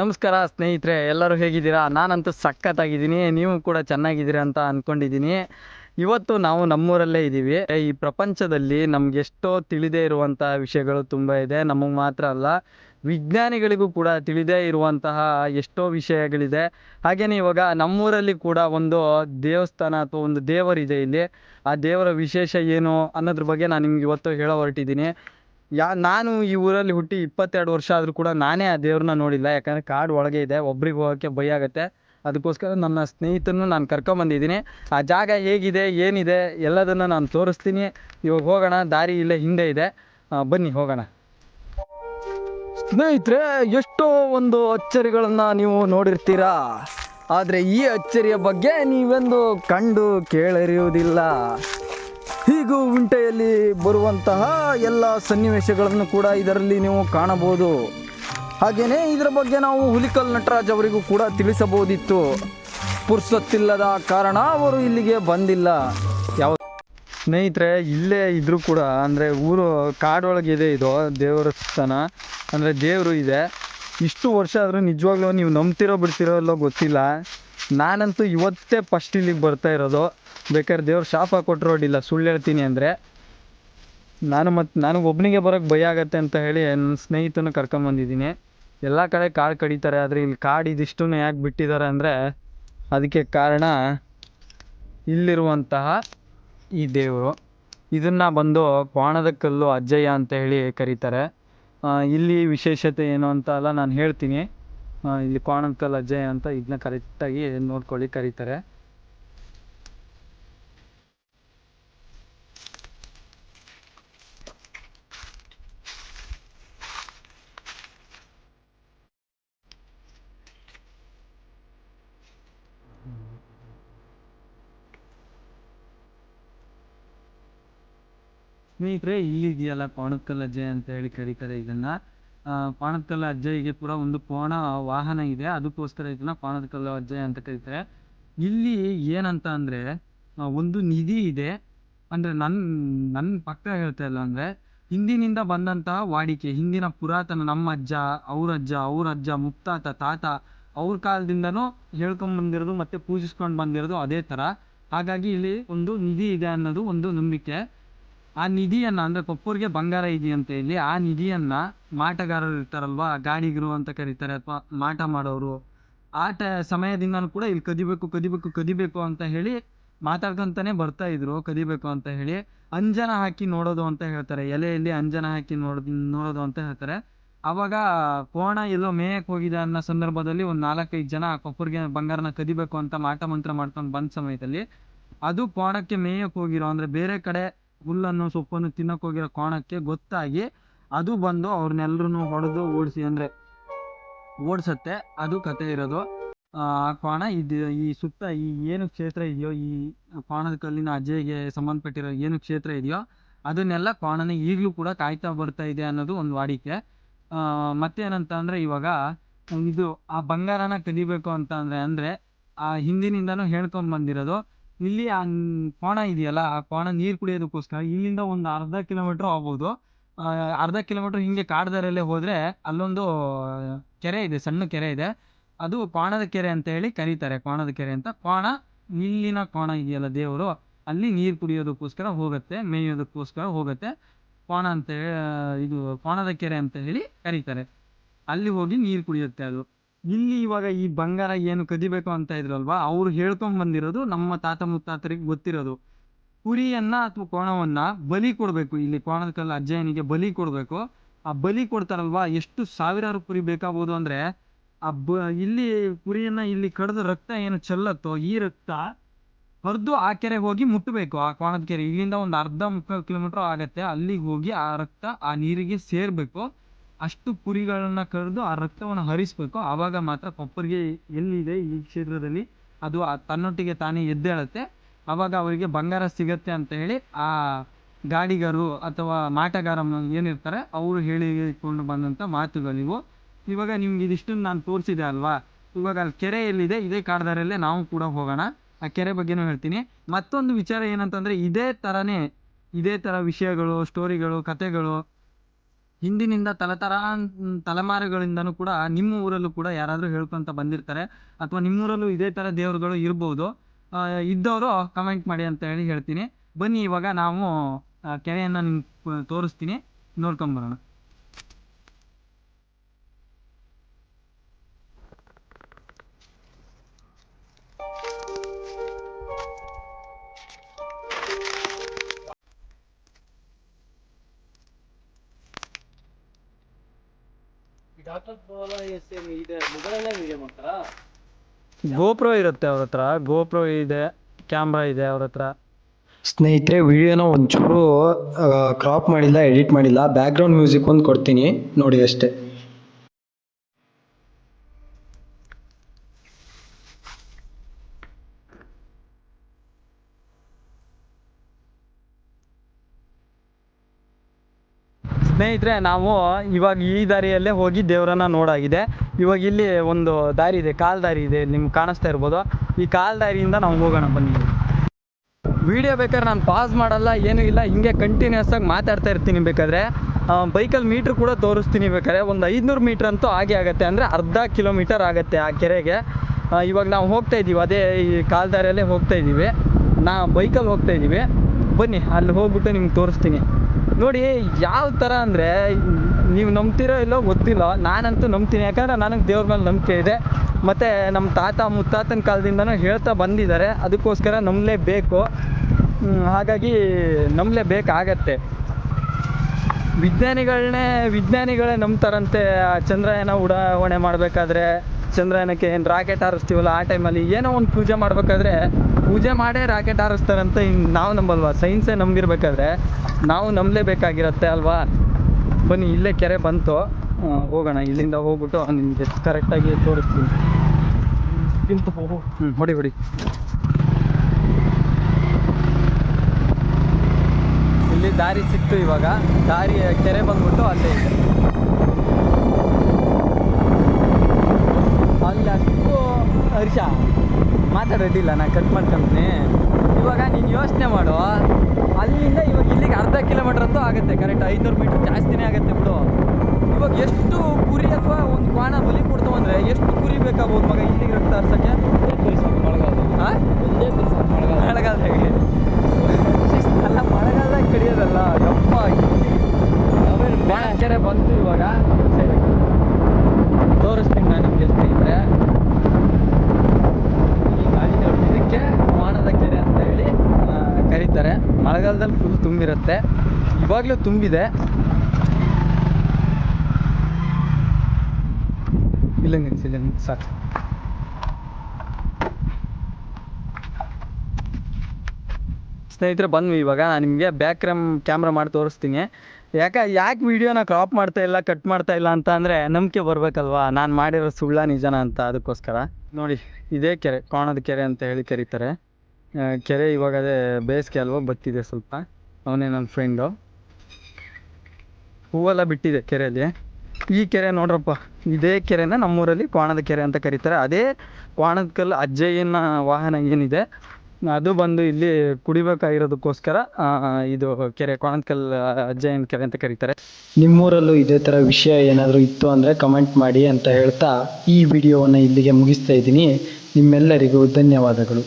ನಮಸ್ಕಾರ ಸ್ನೇಹಿತರೆ, ಎಲ್ಲರೂ ಹೇಗಿದ್ದೀರಾ? ನಾನಂತೂ ಸಖತ್ತಾಗಿದ್ದೀನಿ, ನೀವು ಕೂಡ ಚೆನ್ನಾಗಿದ್ದೀರಾ ಅಂತ ಅಂದ್ಕೊಂಡಿದ್ದೀನಿ ಇವತ್ತು ನಾವು ನಮ್ಮೂರಲ್ಲೇ ಇದ್ದೀವಿ. ಈ ಪ್ರಪಂಚದಲ್ಲಿ ನಮ್ಗೆ ಎಷ್ಟೋ ತಿಳಿದೇ ಇರುವಂತಹ ವಿಷಯಗಳು ತುಂಬ ಇದೆ. ನಮಗೆ ಮಾತ್ರ ಅಲ್ಲ, ವಿಜ್ಞಾನಿಗಳಿಗೂ ಕೂಡ ತಿಳಿದೇ ಇರುವಂತಹ ಎಷ್ಟೋ ವಿಷಯಗಳಿದೆ. ಹಾಗೆಯೇ ಇವಾಗ ನಮ್ಮೂರಲ್ಲಿ ಕೂಡ ಒಂದು ದೇವಸ್ಥಾನ ಅಥವಾ ಒಂದು ದೇವರಿದೆ ಇಲ್ಲಿ. ಆ ದೇವರ ವಿಶೇಷ ಏನು ಅನ್ನೋದ್ರ ಬಗ್ಗೆ ನಾನು ನಿಮ್ಗೆ ಇವತ್ತು ಹೇಳೋ ಹೊರಟಿದ್ದೀನಿ ಯಾ, ನಾನು ಈ ಊರಲ್ಲಿ ಹುಟ್ಟಿ ಇಪ್ಪತ್ತೆರಡು ವರ್ಷ ಆದರೂ ಕೂಡ ನಾನೇ ಆ ದೇವ್ರನ್ನ ನೋಡಿಲ್ಲ. ಯಾಕಂದರೆ ಕಾಡು ಒಳಗೆ ಇದೆ, ಒಬ್ರಿಗೆ ಹೋಗೋಕ್ಕೆ ಭಯ ಆಗುತ್ತೆ. ಅದಕ್ಕೋಸ್ಕರ ನನ್ನ ಸ್ನೇಹಿತರನ್ನು ನಾನು ಕರ್ಕೊಂಬಂದಿದ್ದೀನಿ. ಆ ಜಾಗ ಹೇಗಿದೆ, ಏನಿದೆ, ಎಲ್ಲದನ್ನು ನಾನು ತೋರಿಸ್ತೀನಿ. ಇವಾಗ ಹೋಗೋಣ, ದಾರಿ ಇಲ್ಲೇ ಹಿಂದೆ ಇದೆ. ಬನ್ನಿ, ಹೋಗೋಣ. ಸ್ನೇಹಿತರೆ, ಎಷ್ಟೋ ಒಂದು ಅಚ್ಚರಿಗಳನ್ನು ನೀವು ನೋಡಿರ್ತೀರಾ. ಆದರೆ ಈ ಅಚ್ಚರಿಯ ಬಗ್ಗೆ ನೀವೆಂದು ಕಂಡು ಕೇಳಿರುವುದಿಲ್ಲ ಹೀಗೂ ಉಂಟೆಯಲ್ಲಿ ಬರುವಂತಹ ಎಲ್ಲ ಸನ್ನಿವೇಶಗಳನ್ನು ಕೂಡ ಇದರಲ್ಲಿ ನೀವು ಕಾಣಬಹುದು. ಹಾಗೆಯೇ ಇದರ ಬಗ್ಗೆ ನಾವು ಹುಲಿಕಲ್ ನಟರಾಜ್ ಅವರಿಗೂ ಕೂಡ ತಿಳಿಸಬಹುದಿತ್ತು. ಪುರ್ಸೊತ್ತಿಲ್ಲದ ಕಾರಣ ಅವರು ಇಲ್ಲಿಗೆ ಬಂದಿಲ್ಲ. ಯಾವ ಸ್ನೇಹಿತರೆ, ಇಲ್ಲೇ ಇದ್ರೂ ಕೂಡ ಅಂದರೆ ಊರು ಕಾಡೊಳಗಿದೆ ಇದು ದೇವರ ಸ್ಥಾನ ಅಂದರೆ ದೇವರು ಇದೆ. ಇಷ್ಟು ವರ್ಷ ಆದರೂ ನಿಜವಾಗ್ಲೂ ನೀವು ನಂಬ್ತಿರೋ ಬಿಡ್ತಿರೋ ಎಲ್ಲೋ ಗೊತ್ತಿಲ್ಲ. ನಾನಂತೂ ಇವತ್ತೇ ಫಸ್ಟ್ ಇಲ್ಲಿಗೆ ಬರ್ತಾ ಇರೋದು. ಬೇಕಾದ್ರೆ ದೇವ್ರು ಶಾಪ ಕೊಟ್ಟರು ಅಡ್ಡಿಲ್ಲ ಸುಳ್ಳು ಹೇಳ್ತೀನಿ ಅಂದರೆ ನಾನು ಮತ್ತು ನನಗೆ ಒಬ್ಬನಿಗೆ ಬರೋಕ್ಕೆ ಭಯ ಆಗತ್ತೆ ಅಂತ ಹೇಳಿ ನನ್ನ ಸ್ನೇಹಿತನ ಕರ್ಕೊಂಬಂದಿದ್ದೀನಿ ಎಲ್ಲ ಕಡೆ ಕಾಡು ಕಡಿತಾರೆ, ಆದರೆ ಇಲ್ಲಿ ಕಾಡು ಇದಿಷ್ಟು ಯಾಕೆ ಬಿಟ್ಟಿದ್ದಾರೆ ಅಂದರೆ ಅದಕ್ಕೆ ಕಾರಣ ಇಲ್ಲಿರುವಂತಹ ಈ ದೇವರು. ಇದನ್ನು ಬಂದು ಕ್ವಾಣದ ಕಲ್ಲು ಅಜ್ಜಯ್ಯ ಅಂತ ಹೇಳಿ ಕರೀತಾರೆ. ಇಲ್ಲಿ ವಿಶೇಷತೆ ಏನು ಅಂತ ಎಲ್ಲ ನಾನು ಹೇಳ್ತೀನಿ. ಇಲ್ಲಿ ಕ್ವಾಣದ ಕಲ್ಲು ಅಜ್ಜಯ್ಯ ಅಂತ ಇದನ್ನ ಕರೆಕ್ಟಾಗಿ ನೋಡ್ಕೊಳ್ಳಿ ಕರೀತಾರೆ. ಸ್ನೇಹಿತರೆ ಇಲ್ಲಿ ಇದೆಯಲ್ಲ ಪಾಣಕಲ್ ಅಜ್ಜಯ್ ಅಂತ ಹೇಳಿ ಕರೀತಾರೆ ಇದನ್ನ. ಪಾಣಕ್ಕಲ್ ಪಾಣಕಲ್ ಅಜ್ಜಯ್ಯಗೆ ಕೂಡ ಒಂದು ಪೋಣ ವಾಹನ ಇದೆ. ಅದಕ್ಕೋಸ್ಕರ ಇದನ್ನ ಪಾಣಕ್ಕಲ್ ಅಜ್ಜಯ್ಯ ಅಂತ ಕರೀತಾರೆ. ಇಲ್ಲಿ ಏನಂತ ಅಂದ್ರೆ ಒಂದು ನಿಧಿ ಇದೆ. ಅಂದ್ರೆ ನನ್ ನನ್ನ ಪಕ್ಕ ಹೇಳ್ತಾ ಇಲ್ಲ ಅಂದ್ರೆ, ಹಿಂದಿನಿಂದ ಬಂದಂತಹ ವಾಡಿಕೆ, ಹಿಂದಿನ ಪುರಾತನ ನಮ್ಮ ಅಜ್ಜ ಅವ್ರ ಅಜ್ಜ ಅವ್ರ ಅಜ್ಜ ಮುಕ್ತಾತ, ತಾತ, ಅವ್ರ ಕಾಲದಿಂದನೂ ಹೇಳ್ಕೊಂಡ್ ಬಂದಿರೋದು ಮತ್ತೆ ಪೂಜಿಸ್ಕೊಂಡು ಬಂದಿರೋದು ಅದೇ ತರ. ಹಾಗಾಗಿ ಇಲ್ಲಿ ಒಂದು ನಿಧಿ ಇದೆ ಅನ್ನೋದು ಒಂದು ನಂಬಿಕೆ. ಆ ನಿಧಿಯನ್ನ, ಅಂದ್ರೆ ಕೊಪ್ಪೂರಿಗೆ ಬಂಗಾರ ನಿಧಿ ಅಂತ ಹೇಳಿ, ಆ ನಿಧಿಯನ್ನ ಮಾಟಗಾರರು ಇರ್ತಾರಲ್ವಾ, ಗಾಡಿಗರು ಅಂತ ಕರೀತಾರೆ, ಅಥವಾ ಮಾಟ ಮಾಡೋರು, ಆ ಟ, ಸಮಯದಿಂದನೂ ಕೂಡ ಇಲ್ಲಿ ಕದಿಬೇಕು ಕದಿಬೇಕು ಕದಿಬೇಕು ಅಂತ ಹೇಳಿ ಮಾತಾಡ್ಕೊಂತಾನೆ ಬರ್ತಾ ಇದ್ರು, ಕದಿಬೇಕು ಅಂತ ಹೇಳಿ. ಅಂಜನ ಹಾಕಿ ನೋಡೋದು ಅಂತ ಹೇಳ್ತಾರೆ, ಎಲೆಯಲ್ಲಿ ಅಂಜನ ಹಾಕಿ ನೋಡೋದು ನೋಡೋದು ಅಂತ ಹೇಳ್ತಾರೆ. ಅವಾಗ ಕೋಣ ಎಲ್ಲೋ ಮೇಯಕ್ಕೆ ಹೋಗಿದೆ ಅನ್ನೋ ಸಂದರ್ಭದಲ್ಲಿ ಒಂದು ನಾಲ್ಕೈದು ಜನ ಕೊಪ್ಪುರ್ಗೆ ಬಂಗಾರನ ಕದಿಬೇಕು ಅಂತ ಮಾಟ ಮಂತ್ರ ಮಾಡ್ಕೊಂಡು ಬಂದ ಸಮಯದಲ್ಲಿ, ಅದು ಕೋಣಕ್ಕೆ ಮೇಯಕ್ಕೆ ಹೋಗಿರೋ, ಅಂದರೆ ಬೇರೆ ಕಡೆ ಹುಲ್ಲನ್ನು ಸೊಪ್ಪನ್ನು ತಿನ್ನಕ್ಕೆ ಹೋಗಿರೋ ಕೋಣಕ್ಕೆ ಗೊತ್ತಾಗಿ ಅದು ಬಂದು ಅವ್ರನ್ನೆಲ್ಲರೂ ಹೊಡೆದು ಓಡಿಸಿ ಅಂದರೆ ಓಡಿಸತ್ತೆ. ಅದು ಕತೆ ಇರೋದು. ಆ ಕೋಣ ಇದು ಈ ಸುತ್ತ ಈ ಏನು ಕ್ಷೇತ್ರ ಇದೆಯೋ, ಈ ಕೋಣದ ಕಲ್ಲಿನ ಅಜ್ಜೆಗೆ ಸಂಬಂಧಪಟ್ಟಿರೋ ಏನು ಕ್ಷೇತ್ರ ಇದೆಯೋ, ಅದನ್ನೆಲ್ಲ ಕೋಣನ ಈಗಲೂ ಕೂಡ ಕಾಯ್ತಾ ಬರ್ತಾ ಇದೆ ಅನ್ನೋದು ಒಂದು ವಾಡಿಕೆ. ಮತ್ತೇನಂತ ಅಂದರೆ ಇವಾಗ ಇದು ಆ ಬಂಗಾರನ ಕದಿಬೇಕು ಅಂತ ಅಂದರೆ ಅಂದರೆ ಆ ಹಿಂದಿನಿಂದನೂ ಹೇಳ್ಕೊಂಡು ಬಂದಿರೋದು. ಇಲ್ಲಿ ಆ ಕೋಣ ಇದೆಯಲ್ಲ, ಆ ಕೋಣ ನೀರು ಕುಡಿಯೋದಕ್ಕೋಸ್ಕರ ಇಲ್ಲಿಂದ ಒಂದು ಅರ್ಧ ಕಿಲೋಮೀಟ್ರ್ ಆಗ್ಬೋದು. ಅರ್ಧ ಕಿಲೋಮೀಟ್ರ್ ಹಿಂಗೆ ಕಾಡ್ದಾರಲ್ಲೇ ಹೋದರೆ ಅಲ್ಲೊಂದು ಕೆರೆ ಇದೆ, ಸಣ್ಣ ಕೆರೆ ಇದೆ. ಅದು ಕೋಣದ ಕೆರೆ ಅಂತ ಹೇಳಿ ಕರೀತಾರೆ, ಕೋಣದ ಕೆರೆ ಅಂತ. ಕೋಣ, ಇಲ್ಲಿನ ಕೋಣ ಇದೆಯಲ್ಲ ದೇವರು, ಅಲ್ಲಿ ನೀರು ಕುಡಿಯೋದಕ್ಕೋಸ್ಕರ ಹೋಗುತ್ತೆ, ಮೇಯೋದಕ್ಕೋಸ್ಕರ ಹೋಗುತ್ತೆ. ಕೋಣ ಅಂತ ಇದು, ಕೋಣದ ಕೆರೆ ಅಂತ ಹೇಳಿ ಕರೀತಾರೆ. ಅಲ್ಲಿ ಹೋಗಿ ನೀರು ಕುಡಿಯುತ್ತೆ ಅದು. ಇಲ್ಲಿ ಇವಾಗ ಈ ಬಂಗಾರ ಏನು ಕದಿಬೇಕು ಅಂತ ಇದ್ರಲ್ವಾ, ಅವ್ರು ಹೇಳ್ಕೊಂಡ್ ಬಂದಿರೋದು ನಮ್ಮ ತಾತ ಮುತ್ತಾತರಿಗೆ ಗೊತ್ತಿರೋದು. ಕುರಿಯನ್ನ ಅಥವಾ ಕೋಣವನ್ನ ಬಲಿ ಕೊಡಬೇಕು, ಇಲ್ಲಿ ಕೋಣದ ಕಲ್ಲು ಅಜ್ಜಯ್ಯನಿಗೆ ಬಲಿ ಕೊಡಬೇಕು. ಆ ಬಲಿ ಕೊಡ್ತಾರಲ್ವಾ, ಎಷ್ಟು ಸಾವಿರಾರು ಕುರಿ ಬೇಕಾಗ್ಬೋದು ಅಂದ್ರೆ, ಆ ಬ, ಇಲ್ಲಿ ಕುರಿಯನ್ನ ಇಲ್ಲಿ ಕಡ್ದ ರಕ್ತ ಏನು ಚೆಲ್ಲತ್ತೋ, ಈ ರಕ್ತ ಹರಿದು ಆ ಕೆರೆಗೆ ಹೋಗಿ ಮುಟ್ಟಬೇಕು, ಆ ಕೋಣದ ಕೆರೆ. ಇಲ್ಲಿಂದ ಒಂದು ಅರ್ಧ ಮುಕ್ಕಾಲು ಕಿಲೋಮೀಟರ್ ಆಗತ್ತೆ, ಅಲ್ಲಿಗೆ ಹೋಗಿ ಆ ರಕ್ತ ಆ ನೀರಿಗೆ ಸೇರ್ಬೇಕು. ಅಷ್ಟು ಕುರಿಗಳನ್ನ ಕರೆದು ಆ ರಕ್ತವನ್ನು ಹರಿಸ್ಬೇಕು. ಆವಾಗ ಮಾತ್ರ ಕೊಪ್ಪರಿಗೆ ಎಲ್ಲಿದೆ ಈ ಕ್ಷೇತ್ರದಲ್ಲಿ? ಅದು ತನ್ನೊಟ್ಟಿಗೆ ತಾನೇ ಎದ್ದೇಳುತ್ತೆ. ಆವಾಗ ಅವರಿಗೆ ಬಂಗಾರ ಸಿಗತ್ತೆ ಅಂತ ಹೇಳಿ ಆ ಗಾಡಿಗರು ಅಥವಾ ಮಾಟಗಾರ ಏನಿರ್ತಾರೆ, ಅವರು ಹೇಳಿಕೊಂಡು ಬಂದಂಥ ಮಾತುಗಳಿವು ಇವಾಗ ನಿಮ್ಗೆ ಇದಿಷ್ಟನ್ನು ನಾನು ತೋರಿಸಿದೆ ಅಲ್ವಾ? ಇವಾಗ ಅಲ್ಲಿ ಕೆರೆ ಎಲ್ಲಿದೆ, ಇದೇ ಕಾಡ್ದಾರಲ್ಲೇ ನಾವು ಕೂಡ ಹೋಗೋಣ. ಆ ಕೆರೆ ಬಗ್ಗೆನೂ ಹೇಳ್ತೀನಿ. ಮತ್ತೊಂದು ವಿಚಾರ ಏನಂತಂದ್ರೆ, ಇದೇ ಥರನೇ ಇದೇ ಥರ ವಿಷಯಗಳು ಸ್ಟೋರಿಗಳು ಕತೆಗಳು ಹಿಂದಿನಿಂದ ತಲೆತರ ತಲೆಮಾರುಗಳಿಂದನೂ ಕೂಡ ನಿಮ್ಮ ಊರಲ್ಲೂ ಕೂಡ ಯಾರಾದರೂ ಹೇಳ್ಕೊಂತ ಬಂದಿರ್ತಾರೆ. ಅಥವಾ ನಿಮ್ಮೂರಲ್ಲೂ ಇದೇ ಥರ ದೇವರುಗಳು ಇರ್ಬೋದು. ಇದ್ದವರು ಕಮೆಂಟ್ ಮಾಡಿ ಅಂತ ಹೇಳಿ ಹೇಳ್ತೀನಿ. ಬನ್ನಿ ಇವಾಗ ನಾವು ಕೆರೆಯನ್ನು ನಿಮ್ಗೆ ತೋರಿಸ್ತೀನಿ. ನೋಡ್ಕೊಂಬರೋಣ ಗೋಪ್ರೋ ಇರುತ್ತೆ ಅವ್ರ ಹತ್ರ. ಗೋಪ್ರೋ ಇದೆ ಕ್ಯಾಮ್ರಾ ಇದೆ ಅವ್ರ ಹತ್ರ. ಸ್ನೇಹಿತರೆ ವಿಡಿಯೋನ ಒಂಚೂರು ಕ್ರಾಪ್ ಮಾಡಿಲ್ಲ ಎಡಿಟ್ ಮಾಡಿಲ್ಲ. ಬ್ಯಾಕ್ಗ್ರೌಂಡ್ ಮ್ಯೂಸಿಕ್ ಒಂದು ಕೊಡ್ತೀನಿ. ನೋಡಿ ಅಷ್ಟೇ. ಸ್ನೇಹಿತರೆ, ನಾವು ಇವಾಗ ಈ ದಾರಿಯಲ್ಲೇ ಹೋಗಿ ದೇವರನ್ನ ನೋಡಾಗಿದೆ. ಇವಾಗ ಇಲ್ಲಿ ಒಂದು ದಾರಿ ಇದೆ, ಕಾಲ್ ದಾರಿ ಇದೆ, ನಿಮ್ಗೆ ಕಾಣಿಸ್ತಾ ಇರ್ಬೋದು. ಈ ಕಾಲ್ ದಾರಿಯಿಂದ ನಾವು ಹೋಗೋಣ, ಬನ್ನಿ. ವಿಡಿಯೋ ಬೇಕಾದ್ರೆ ನಾನು ಪಾಸ್ ಮಾಡಲ್ಲ, ಏನೂ ಇಲ್ಲ, ಹಿಂಗೆ ಕಂಟಿನ್ಯೂಸ್ ಆಗಿ ಮಾತಾಡ್ತಾ ಇರ್ತೀನಿ ಬೇಕಾದ್ರೆ. ಬೈಕಲ್ಲಿ ಮೀಟ್ರ್ ಕೂಡ ತೋರಿಸ್ತೀನಿ ಬೇಕಾದ್ರೆ. ಒಂದು ಐದುನೂರು ಮೀಟ್ರ್ ಅಂತೂ ಆಗೇ ಆಗುತ್ತೆ, ಅಂದರೆ ಅರ್ಧ ಕಿಲೋಮೀಟರ್ ಆಗುತ್ತೆ ಆ ಕೆರೆಗೆ. ಇವಾಗ ನಾವು ಹೋಗ್ತಾ ಇದ್ದೀವಿ, ಅದೇ ಈ ಕಾಲ್ ದಾರಿಯಲ್ಲೇ ಹೋಗ್ತಾ ಇದ್ದೀವಿ. ನಾ, ಬೈಕಲ್ಲಿ ಹೋಗ್ತಾ ಇದ್ದೀವಿ. ಬನ್ನಿ, ಅಲ್ಲಿ ಹೋಗ್ಬಿಟ್ಟು ನಿಮ್ಗೆ ತೋರಿಸ್ತೀನಿ. ನೋಡಿ, ಯಾವ ಥರ ಅಂದರೆ, ನೀವು ನಂಬ್ತಿರೋ ಇಲ್ಲೋ ಗೊತ್ತಿಲ್ಲ. ನಾನಂತೂ ನಂಬ್ತೀನಿ. ಯಾಕಂದರೆ ನನಗೆ ದೇವ್ರ ಮೇಲೆ ನಂಬಿಕೆ ಇದೆ. ಮತ್ತು ನಮ್ಮ ತಾತ ಮುತ್ತಾತನ ಕಾಲದಿಂದನೂ ಹೇಳ್ತಾ ಬಂದಿದ್ದಾರೆ. ಅದಕ್ಕೋಸ್ಕರ ನಂಬಲೇಬೇಕು. ಬೇಕು ಹಾಗಾಗಿ ನಂಬಲೇಬೇಕಾಗತ್ತೆ. ವಿಜ್ಞಾನಿಗಳನ್ನೇ ವಿಜ್ಞಾನಿಗಳೇ ನಂಬ್ತಾರಂತೆ. ಚಂದ್ರಯಾನ ಉಡಾವಣೆ ಮಾಡಬೇಕಾದ್ರೆ ಚಂದ್ರಯಾನಕ್ಕೆ ಏನು ರಾಕೆಟ್ ಹಾರಿಸ್ತೀವಲ್ಲ ಆ ಟೈಮಲ್ಲಿ ಏನೋ ಒಂದು ಪೂಜೆ ಮಾಡಬೇಕಾದ್ರೆ ಪೂಜೆ ಮಾಡೇ ರಾಕೆಟ್ ಹಾರಿಸ್ತಾರಂತ ಇನ್ನು ನಾವು ನಂಬಲ್ವಾ? ಸೈನ್ಸೇ ನಂಬಿರ್ಬೇಕಾದ್ರೆ ನಾವು ನಂಬಲೇಬೇಕಾಗಿರತ್ತೆ ಅಲ್ವಾ? ಬನ್ನಿ ಇಲ್ಲೇ ಕೆರೆ ಬಂತು. ಹೋಗೋಣ ಇಲ್ಲಿಂದ ಹೋಗ್ಬಿಟ್ಟು ನಿಮಗೆ ಕರೆಕ್ಟಾಗಿ ತೋರಿಸ್ತೀನಿ. ಹ್ಞೂ ಹೊಡಿ ಹೊಡಿ. ಇಲ್ಲಿ ದಾರಿ ಸಿಕ್ತು ಇವಾಗ. ದಾರಿ ಕೆರೆ ಬಂದ್ಬಿಟ್ಟು ಅಲ್ಲೇ ಇದೆ. ಅಲ್ಲಿ ಅಷ್ಟು ಹರ್ಷ ಮಾತಾಡೋದಿಲ್ಲ ನಾನು ಕಟ್ ಮಾಡ್ಕೊಂತೀನಿ. ಇವಾಗ ನೀನು ಯೋಚನೆ ಮಾಡು. ಅಲ್ಲಿಂದ ಇವಾಗ ಇಲ್ಲಿಗೆ ಅರ್ಧ ಕಿಲೋಮೀಟ್ರ್ ಅಂತೂ ಆಗುತ್ತೆ ಕರೆಕ್ಟ್ ಐನೂರು ಮೀಟ್ರ್ ಜಾಸ್ತಿನೇ ಆಗುತ್ತೆ ಬಿಡು. ಇವಾಗ ಎಷ್ಟು ಕುರಿ ಅಥವಾ ಒಂದು ಕ್ವಾಣ ಬಲಿ ಕೊಡ್ತಾವ ಅಂದರೆ ಎಷ್ಟು ಕುರಿ ಬೇಕಾಗ್ಬೋದು ಮಗ ಇಲ್ಲಿಗೆ ರಕ್ತ ಹರ್ಸಕ್ಕೆ? ಹಾಂ ಮಳೆಗಾಲ ಅಲ್ಲ ಮಳೆಗಾಲದಾಗ ಕಡಿಯೋದಲ್ಲ ಯಪ್ಪ ಕೆರೆ ಬಂತು ಇವಾಗ ಸರಿ ತೋರಿಸ್ತೀನಿ ನಾನು ನಿಮಗೆ ಸ್ನೇಹಿತರೆ ಈ ಗಾಡಿ ಇದಕ್ಕೆ ವಾಣದ ಕೆರೆ ಅಂತ ಹೇಳಿ ಆ, ಕರೀತಾರೆ ಮಳೆಗಾಲದಲ್ಲಿ ಫುಲ್ ತುಂಬಿರುತ್ತೆ. ಇವಾಗಲೂ ತುಂಬಿದೆ. ಇಲ್ಲ ನಿಲ್ಸಿ ಇಲ್ಲ ನಿಲ್ಸಿ, ಸಾಕು. ಸ್ನೇಹಿತರೆ, ಬಂದ್ವಿ ಇವಾಗ. ನಾನು ನಿಮಗೆ ಬ್ಯಾಕ್ ಕ್ರಮ್ ಕ್ಯಾಮ್ರಾ ಮಾಡಿ ತೋರಿಸ್ತೀನಿ. ಯಾಕೆ ಯಾಕೆ ವೀಡಿಯೋನ ಕ್ರಾಪ್ ಮಾಡ್ತಾ ಇಲ್ಲ ಕಟ್ ಮಾಡ್ತಾ ಇಲ್ಲ ಅಂತ ಅಂದರೆ ನಂಬಿಕೆ ಬರಬೇಕಲ್ವಾ? ನಾನು ಮಾಡಿರೋ ಸುಳ್ಳ ನಿಜನ ಅಂತ, ಅದಕ್ಕೋಸ್ಕರ. ನೋಡಿ, ಇದೇ ಕೆರೆ, ಕೋಣದ ಕೆರೆ ಅಂತ ಹೇಳಿ ಕರೀತಾರೆ. ಕೆರೆ ಇವಾಗ ಅದೇ ಬೇಸಿಗೆ ಅಲ್ವಾ ಬತ್ತಿದೆ ಸ್ವಲ್ಪ. ಅವನೇ ನನ್ನ ಫ್ರೆಂಡು ಹೂವೆಲ್ಲ ಬಿಟ್ಟಿದೆ ಕೆರೆಯಲ್ಲಿ. ಈ ಕೆರೆ ನೋಡ್ರಪ್ಪ, ಇದೇ ಕೆರೆನ ನಮ್ಮೂರಲ್ಲಿ ಕ್ವಾಣದ ಕೆರೆ ಅಂತ ಕರೀತಾರೆ. ಅದೇ ಕ್ವಾಣದ ಕಲ್ಲು ಅಜ್ಜಯ್ಯನ ವಾಹನ ಏನಿದೆ, ಅದು ಬಂದು ಇಲ್ಲಿ ಕುಡಿಬೇಕಾಗಿರೋದಕ್ಕೋಸ್ಕರ ಇದು ಕೆರೆ, ಕ್ವಾಣದ ಕಲ್ಲು ಅಜ್ಜಯ್ಯನ ಕೆರೆ ಅಂತ ಕರೀತಾರೆ. ನಿಮ್ಮೂರಲ್ಲೂ ಇದೇ ಥರ ವಿಷಯ ಏನಾದರೂ ಇತ್ತು ಅಂದರೆ ಕಮೆಂಟ್ ಮಾಡಿ ಅಂತ ಹೇಳ್ತಾ ಈ ವಿಡಿಯೋವನ್ನು ಇಲ್ಲಿಗೆ ಮುಗಿಸ್ತಾ ಇದ್ದೀನಿ. ನಿಮ್ಮೆಲ್ಲರಿಗೂ ಧನ್ಯವಾದಗಳು.